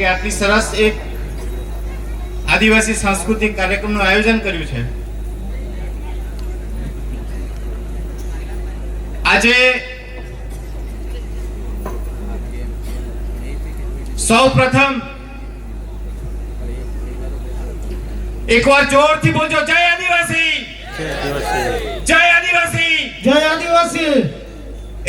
કે આટલી સરસ એક આદિવાસી સાંસ્કૃતિક કાર્યક્રમનું આયોજન કર્યું છે. આજે સૌ પ્રથમ એકવાર જોરથી બોલજો જય આદિવાસી. જય આદિવાસી! જય આદિવાસી.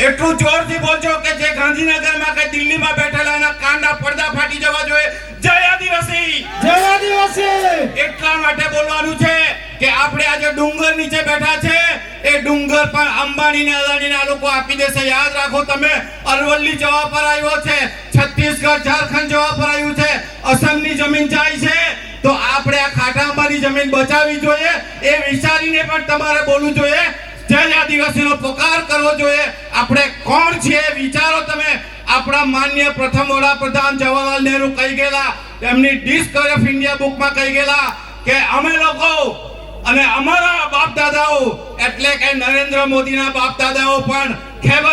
એટલું જોરથી બોલજો કે જે ગાંધીનગરમાં કે દિલ્હીમાં બેઠેલા એના કાનના પડદા ફાટી જવા જોઈએ. જય આદિવાસી! જય આદિવાસી! એટલા માટે બોલવાનું છે કે આપણે આજે ડુંગર નીચે બેઠા છે. એ ડુંગર પર અંબાણી ને અદાણી ના લોકો આપી દેશે. યાદ રાખો તમે અરવલ્લી જવા પર આવ્યો છે છત્તીસગઢ ઝારખંડ જવા પર આવ્યું છે. અસમની જમીન જાય છે. તો આપણે આ ખાટા અંબાની જમીન બચાવવી જોઈએ. એ વિચારીને પણ તમારે બોલવું જોઈએ. જય આદિવાસીનો પોકાર કરવો જોઈએ. આપણે કોણ છીએ? વિચારો તમે. આપણા માન્ય પ્રથમ વડાપ્રધાન જવાહરલાલ નહેરુ કહી ગયેલા એમની ડિસ્કવરી ઓફ ઇન્ડિયા બુકમાં કહી ગયેલા કે અમે લોકો અને અમારા બાપ દાદાઓ એટલે કે નરેન્દ્ર મોદીના બાપ દાદાઓ પણ ખેબર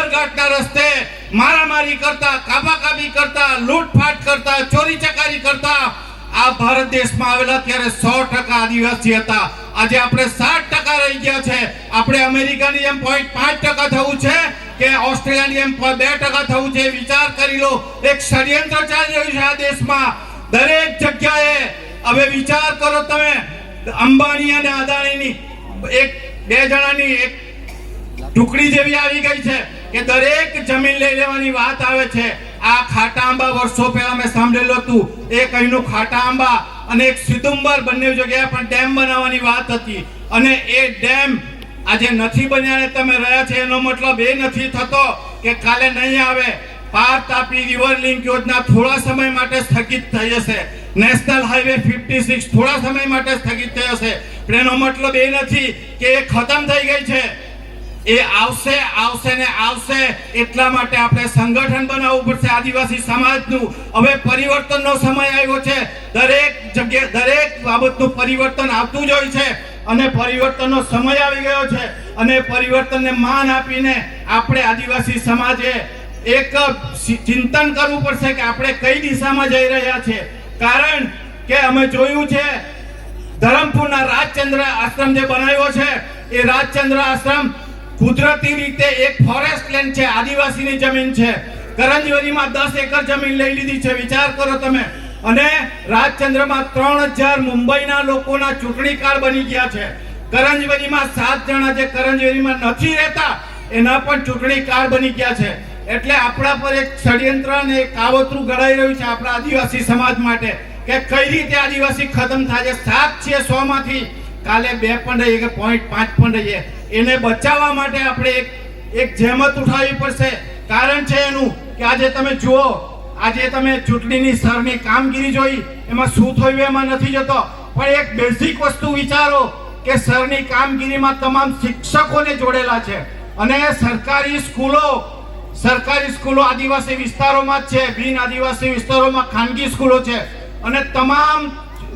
રસ્તે મારામારી કરતા કાબાકાબી કરતા, લૂંટફાટ કરતા ચોરી ચકારી કરતા, આ ભારત દેશમાં આવેલા ત્યારે સો ટકા આદિવાસી હતા. આજે આપણે સાત ટકા રહી ગયા છે. આપણે અમેરિકાની જેમ પોઈન્ટ પાંચ ટકા થવું છે. કે ઓસ્ટ્રેલિયાની એમ બે ટકા થવું છે વિચાર કરી લો. એક ષડયંત્ર ચાલી રહ્યું છે આ દેશમાં. દરેક જગ્યાએ હવે વિચાર કરો તમે, અંબાણી અને અદાણીની એક બે જણાની એક ટુકડી જેવી આવી ગઈ છે કે દરેક જમીન લઈ લેવાની વાત આવે છે. આ ખાટા આંબા વર્ષો પહેલા મેં સાંભળેલું હતું. એક અહીંનું ખાટા આંબા અને એક સિદુંબર બંને જગ્યાએ પણ ડેમ બનાવવાની વાત હતી. અને એ ડેમ આજે નથી બન્યા તમે રહ્યા છે, એનો મતલબ એ નથી થતો કે કાલે નહીં આવે. પાર તાપી રિવર લિંક યોજના થોડા સમય માટે સ્થગિત થઈ હશે. નેશનલ હાઈવે 56 થોડા સમય માટે સ્થગિત થઈ હશે. એનો મતલબ એ નથી કે એ ખતમ થઈ ગઈ છે. એ આવશે આવશે ને આવશે. એટલા માટે આપણે સંગઠન બનાવવું પડશે આદિવાસી સમાજનું. હવે પરિવર્તનનો સમય આવ્યો છે. દરેક જગ્યાએ દરેક બાબતનું પરિવર્તન આવતું જ હોય છે. અને પરિવર્તનનો સમય આવી ગયો છે. અને પરિવર્તનને માન આપીને આપણે આદિવાસી સમાજે એક ચિંતન કરવું પડશે કે આપણે કઈ દિશામાં જઈ રહ્યા છે. કારણ કે અમે જોયું છે, ધરમપુરના રાજચંદ્ર આશ્રમ જે બનાવ્યો છે, એ રાજચંદ્ર આશ્રમ કુદરતી રીતે એક ફોરેસ્ટ લેન્ડ છે, આદિવાસીની જમીન છે. કરંજવરીમાં દસ એકર જમીન લઈ લીધી છે. વિચાર કરો તમે. અને રાજચંદ્રમાં ત્રણ હજાર મુંબઈના લોકોના ચૂંટણી કાર્ડ બની ગયા છે. કરંજવેરીમાં સાત જણા જે કરંજવેરીમાં નથી રહેતા, એના પણ ચૂંટણી કાર્ડ બની ગયા છે. એટલે આપણા પર એક ષડયંત્ર અને એક કાવતરું ઘડાઈ રહ્યું છે આપણા આદિવાસી સમાજ માટે કે કઈ રીતે આદિવાસી ખતમ થાય છે. સાત છે સો માંથી કાલે બે પણ રહીએ કે પોઈન્ટ પાંચ પણ રહીએ. એને બચાવવા માટે આપણે એક એક જહેમત ઉઠાવવી પડશે. કારણ છે એનું કે આજે તમે જુઓ આજે તમે ચૂંટણીની સરની કામગીરી જોઈ, એમાં શું થયું એમાં નથી જતો. પણ એક બેઝિક વસ્તુ વિચારો કે સરની કામગીરીમાં તમામ શિક્ષકોને જોડેલા છે. અને સરકારી સ્કૂલો સરકારી સ્કૂલો આદિવાસી વિસ્તારોમાં જ છે, બિન આદિવાસી વિસ્તારોમાં ખાનગી સ્કૂલો છે. અને તમામ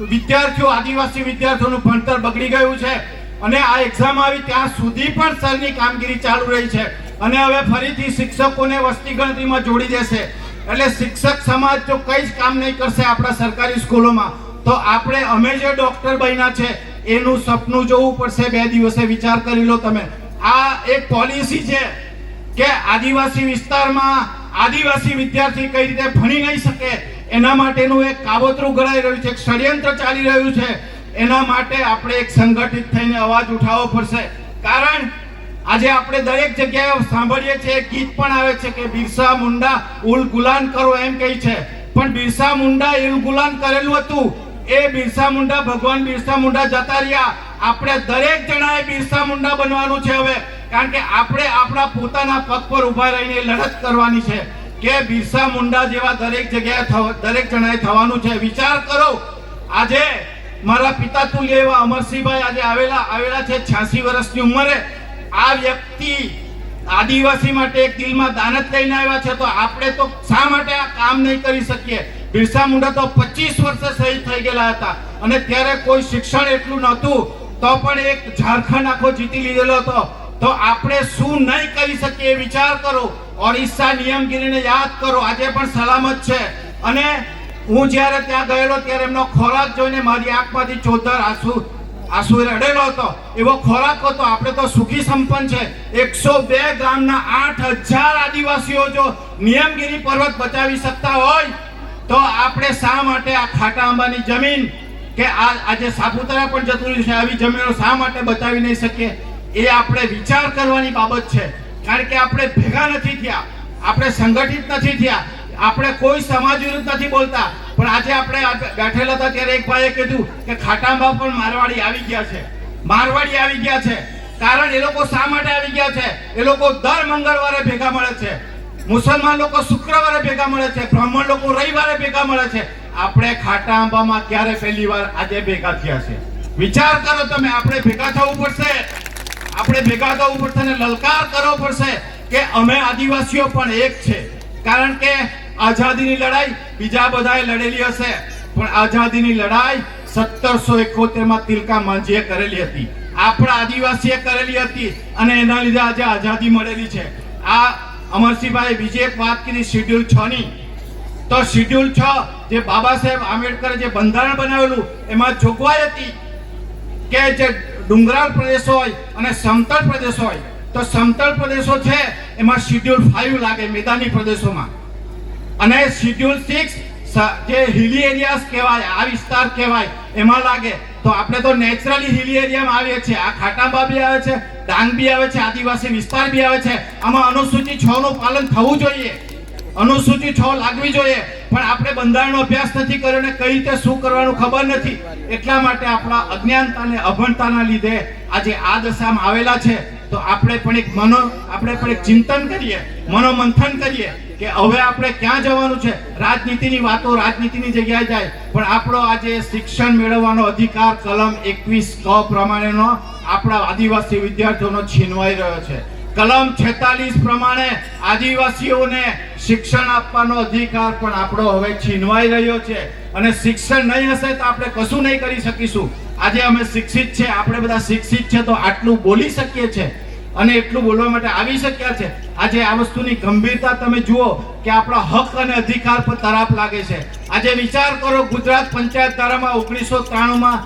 વિદ્યાર્થીઓ આદિવાસી વિદ્યાર્થીઓનું ભણતર બગડી ગયું છે. અને આ એક્ઝામ આવી ત્યાં સુધી પણ સરની કામગીરી ચાલુ રહી છે. અને હવે ફરીથી શિક્ષકોને વસ્તી ગણતરીમાં જોડી દેશે. એટલે શિક્ષક સમાજ જો કંઈ જ કામ નહીં કરશે આપણા સરકારી સ્કૂલોમાં. તો આપણે, અમે જે ડોક્ટર બન્યા છે, એનું સપનું જોવું પડશે. બે દિવસે વિચાર કરી લો તમે. આ એક પોલિસી છે કે આદિવાસી વિસ્તારમાં આદિવાસી વિદ્યાર્થી કઈ રીતે ભણી નહીં શકે, એના માટેનું એક કાવતરું ઘડાઈ રહ્યું છે, એક ષડયંત્ર ચાલી રહ્યું છે. એના માટે આપણે એક સંગઠિત થઈને અવાજ ઉઠાવવો પડશે. કારણ આજે આપણે દરેક જગ્યાએ સાંભળીએ છીએ ગીત પણ આવે છે કે બિરસા મુંડા ઉલ ગુલાન કરો એમ કહે છે. પણ બિરસા મુંડા ઉલ ગુલાન કરેલું હતું. એ બિરસા મુંડા, ભગવાન બિરસા મુંડા જતા રહ્યા. આપણે દરેક જણાએ બિરસા મુંડા બનવાનું છે હવે. કારણ કે આપણે આપણા પોતાના પગ પર ઊભા રહીને લડત કરવાની છે કે બિરસા મુંડા જેવા દરેક જગ્યાએ દરેક જણાએ થવાનું છે. વિચાર કરો. આજે મારા પિતા તુલ્ય એવા અમરસિંહભાઈ આજે આવેલા આવેલા છે છ્યાસી વર્ષની ઉંમરે. આ વ્યક્તિ આદિવાસી માટે એક દિલમાં દાનત લઈને આવ્યા છે, તો આપણે તો શા માટે આ કામ નહીં કરી શકીએ? બિરસા મુંડા તો પચીસ વર્ષે શહીદ થઈ ગયેલા હતા અને ત્યારે કોઈ શિક્ષણ એટલું નહોતું, તો પણ એક ઝારખંડ આખો જીતી લીધેલો હતો. તો આપણે શું નહીં કરી શકીએ વિચાર કરો. ઓડિશા નિયમગીરીને યાદ કરો, આજે પણ સલામત છે. અને હું જ્યારે ત્યાં ગયેલો ત્યારે એમનો ખોરાક જોઈને મારી આંખમાંથી ચોધર આંસુ આંસુ રડેલો હતો. એવો ખોરાક હતો. આપણે તો સુખી સંપન્ન છે. એકસો બે ગામના આઠ હજાર આદિવાસીઓ જો નિયમગીરી પર્વત બચાવી શકતા હોય, તો આપણે શા માટે આ ખાટા આંબાની જમીન કે આ આજે સાપુતારા પણ જતું રહ્યું છે, આવી જમીનો શા માટે બચાવી નહીં શકીએ? એ આપણે વિચાર કરવાની બાબત છે. કારણ કે આપણે ભેગા નથી થયા. આપણે સંગઠિત નથી થયા. આપણે કોઈ સમાજ વિરુદ્ધ નથી બોલતા. પણ આજે આપણે બેઠેલા હતા ત્યારે એક ભાઈએ કીધું કે ખાટામાં પણ મારવાડી આવી ગયા છે. મારવાડી આવી ગયા છે. કારણ એ લોકો શા માટે આવી ગયા છે? એ લોકો દર મંગળવારે ભેગા મળે છે. મુસલમાન લોકો શુક્રવારે ભેગા મળે છે. બ્રાહ્મણ લોકો રવિવારે ભેગા મળે છે. આપણે ખાટા આંબામાં ક્યારે પહેલી વાર આજે ભેગા થયા છે? વિચાર કરો તમે, આપણે ભેગા થવું પડશે. આપણે ભેગા થવું પડશે અને લલકાર કરવો પડશે કે અમે આદિવાસીઓ પણ એક છે. કારણ કે આઝાદીની લડાઈ બીજા બધાએ લડેલી હશે. પણ આઝાદીની લડાઈ સત્તરસો એકોતેરમાં તિલકા માંઝીએ કરેલી હતી. આપણા આદિવાસીએ કરેલી હતી અને એના લીધે આજે આઝાદી મળેલી છે. આ અમરસિંહભાઈ બીજી એક વાત કરી શિડ્યુલ છ ની. તો શિડ્યુલ છ જે બાબા સાહેબ આંબેડકરે જે બંધારણ બનાવેલું, એમાં જોગવાઈ હતી કે જે ડુંગરાળ પ્રદેશ હોય અને સમતળ પ્રદેશ હોય. તો સમતળ પ્રદેશો છે, એમાં શિડ્યુલ ફાઈવ લાગે મેદાની પ્રદેશોમાં. અને શિડ્યુલ સિક્સ જે હિલી એરિયાસ કહેવાય, આ વિસ્તાર કહેવાય, એમાં લાગે. તો આપણે તો નેચરલી હિલી એરિયામાં આવીએ છીએ. આ ખાટાંબા બી આવે છે, ડાંગ બી આવે છે, આદિવાસી વિસ્તાર બી આવે છે. આમાં અનુસૂચિત છ નું પાલન થવું જોઈએ. અનુસૂચિ છ લાગવી જોઈએ. પણ આપણે બંધારણનો અભ્યાસ નથી કર્યો ને કઈ રીતે શું કરવાનું ખબર નથી. એટલા માટે આપણા અજ્ઞાનતા અને અભણતાના લીધે આજે આ દશામાં આવેલા છે. તો આપણે પણ એક મનો આપણે પણ એક ચિંતન કરીએ, મનોમંથન કરીએ. કે હવે આપણે ક્યાં જવાનું છે? રાજનીતિની વાતો રાજનીતિની જગ્યાએ જાય. પણ આપણો આજે શિક્ષણ મેળવવાનો અધિકાર કલમ એકવીસ ક પ્રમાણેનો આપણા આદિવાસી વિદ્યાર્થીઓનો છીનવાઈ રહ્યો છે. કલમ છેતાલીસ પ્રમાણે આદિવાસીઓને શિક્ષણ આપવાનો અધિકાર પણ આપણો હવે છીનવાઈ રહ્યો છે. અને શિક્ષણ નહીં હશે તો આપણે કશું નહીં કરી શકીશું. આજે અમે શિક્ષિત છે, આપણે બધા શિક્ષિત છે તો આટલું બોલી શકીએ છે અને એટલું બોલવા માટે આવી શક્યા છે. આજે આ વસ્તુની ગંભીરતા તમે જુઓ કે આપણા હક અને અધિકાર પર તરાપ લાગે છે. આજે વિચાર કરો ગુજરાત પંચાયત ધારામાં ઓગણીસો ત્રાણુંમાં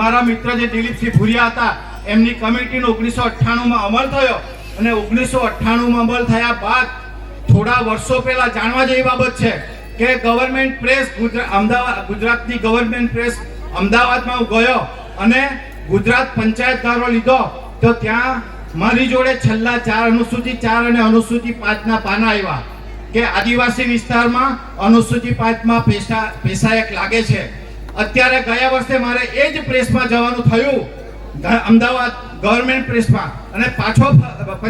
મારા મિત્ર જે દિલીપસિંહ ભુરિયા હતા, એમની કમિટીનો ઓગણીસો અઠ્ઠાણુંમાં અમલ થયો. અને ઓગણીસો અઠ્ઠાણુંમાં અમલ થયા બાદ થોડા વર્ષો પહેલા જાણવા જેવી બાબત છે કે ગવર્મેન્ટ પ્રેસ અમદાવાદ, ગુજરાતની ગવર્મેન્ટ પ્રેસ અમદાવાદમાં ગયો અને ગુજરાત પંચાયત ધારો લીધો, તો ત્યાં મારી જોડે છેલ્લા ચાર અનુસૂચિ ચાર અને અનુસૂચિ પાંચના પાના આવ્યા કે આદિવાસી વિસ્તારમાં અનુસૂચિ પાંચમાં પેશા પેશાયક લાગે છે. અત્યારે ગયા વર્ષે મારે એ જ પ્રેસમાં જવાનું થયું. અમદાવાદ ગવર્મેન્ટ પ્રેસમાં અને પાછો પ-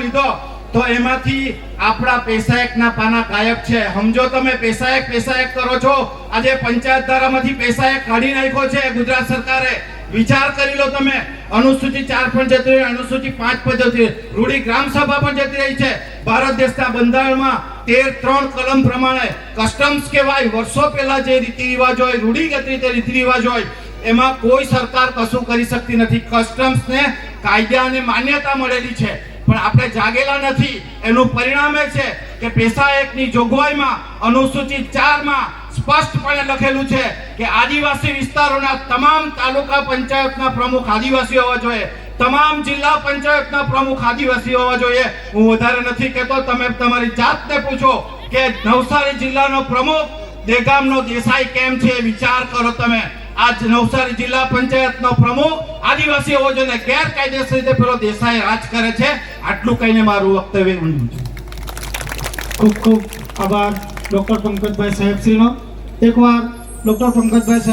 લીધો. તો એમાંથી આપણા પેશાયકના પાના ગાયબ છે. સમજો તમે પેશાયક પેશાયક કરો છો. આજે પંચાયત ધારામાંથી પેશાયક કાઢી નાખ્યો છે ગુજરાત સરકારે. વિચાર કરી લો તમે. અનુસૂચિ ચાર પણ જતી રહી અનુસૂચિ પાંચ પણ જતી રહી. રૂઢિ ગ્રામ સભા પણ જતી રહી છે. ભારત દેશના બંધારણમાં તેર, ત્રણ કલમ પ્રમાણે કસ્ટમ્સ કહેવાય. વર્ષો પહેલા જે રીતિ રિવાજ હોય રૂઢિગત રીતે રીતિ રિવાજ હોય, એમાં કોઈ સરકાર કશું કરી શકતી નથી. કસ્ટમ્સને કાયદાને માન્યતા મળેલી છે. પણ આપણે જાગેલા નથી. એનું પરિણામ એ છે કે પેશાયકની જોગવાઈમાં અનુસૂચિત ચારમાં સ્પષ્ટપણે લખેલું છે કે આદિવાસી વિસ્તારોના તમામ તાલુકા પંચાયતના પ્રમુખ આદિવાસી હોવા જોઈએ. તમામ જિલ્લા પંચાયતના પ્રમુખ આદિવાસી હોવા જોઈએ. હું વધારે નથી કહેતો, તમે તમારી જાતને પૂછો કે નવસારી જિલ્લાનો પ્રમુખ દેગામનો દેસાઈ કેમ છે વિચાર કરો તમે. આજ નવસારી જિલ્લા પંચાયતનો પ્રમુખ આદિવાસી હોવો જોઈએ ગેરકાયદેસર રીતે પેલો દેસાઈ રાજ કરે છે. આટલું કહીને મારું વક્તવ્ય ખૂબ ખૂબ આભાર ડોક્ટર પંકજભાઈ સાહેબશ્રીનો એકવાર ડોક્ટર પંકજભાઈ